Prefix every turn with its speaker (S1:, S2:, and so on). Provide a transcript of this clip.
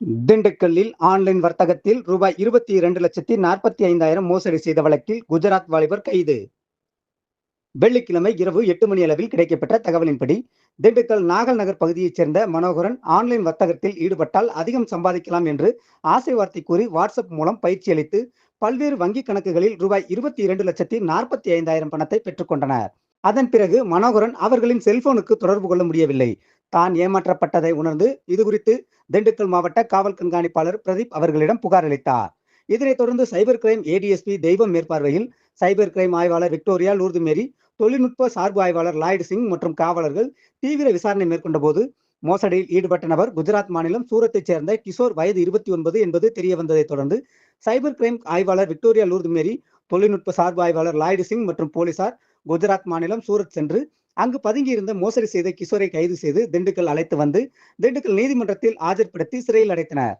S1: திண்டுக்கல்லில் ஆன்லைன் வர்த்தகத்தில் ரூபாய் இருபத்தி இரண்டு லட்சத்தி நாற்பத்தி ஐந்தாயிரம் மோசடி செய்த வழக்கில் குஜராத் வாலிபர் கைது. வெள்ளிக்கிழமை இரவு எட்டு மணி அளவில் கிடைக்கப்பெற்ற தகவலின்படி திண்டுக்கல் நாகல் நகர் பகுதியைச் சேர்ந்த மனோகரன் ஆன்லைன் வர்த்தகத்தில் ஈடுபட்டால் அதிகம் சம்பாதிக்கலாம் என்று ஆசை வார்த்தை கூறி வாட்ஸ்அப் மூலம் பயிற்சி அளித்து பல்வேறு வங்கிக் கணக்குகளில் ரூபாய் இருபத்தி இரண்டு லட்சத்தி நாற்பத்தி ஐந்தாயிரம் பணத்தை பெற்றுக்கொண்டனர் அதன் பிறகு மனோகரன் அவர்களின் செல்போனுக்கு தொடர்பு கொள்ள முடியவில்லை. தான் ஏமாற்றப்பட்டதை உணர்ந்து இது குறித்து திண்டுக்கல் மாவட்ட காவல் கண்காணிப்பாளர் பிரதீப் அவர்களிடம் புகார் அளித்தார். இதனைத் தொடர்ந்து சைபர் கிரைம் ஏடிஎஸ்பி தெய்வம் மேற்பார்வையில் சைபர் கிரைம் ஆய்வாளர் விக்டோரியா லூர்து மேரி தொழில்நுட்ப சார்பு ஆய்வாளர் லாய்டு சிங் மற்றும் காவலர்கள் தீவிர விசாரணை மேற்கொண்ட போது மோசடியில் ஈடுபட்ட நபர் குஜராத் மாநிலம் சூரத்தைச் சேர்ந்த கிஷோர் வயது இருபத்தி ஒன்பது என்பது தெரிய வந்ததைத் தொடர்ந்து சைபர் கிரைம் ஆய்வாளர் விக்டோரியா லூர்து மேரி தொழில்நுட்ப சார்பு ஆய்வாளர் லாய்டு சிங் மற்றும் போலீசார் குஜராத் மாநிலம் சூரத் சென்று அங்கு பதுங்கியிருந்த மோசடி செய்த கிஷோரை கைது செய்து திண்டுக்கல் அழைத்து வந்து திண்டுக்கல் நீதிமன்றத்தில் ஆஜர்படுத்தி சிறையில் அடைத்தனர்.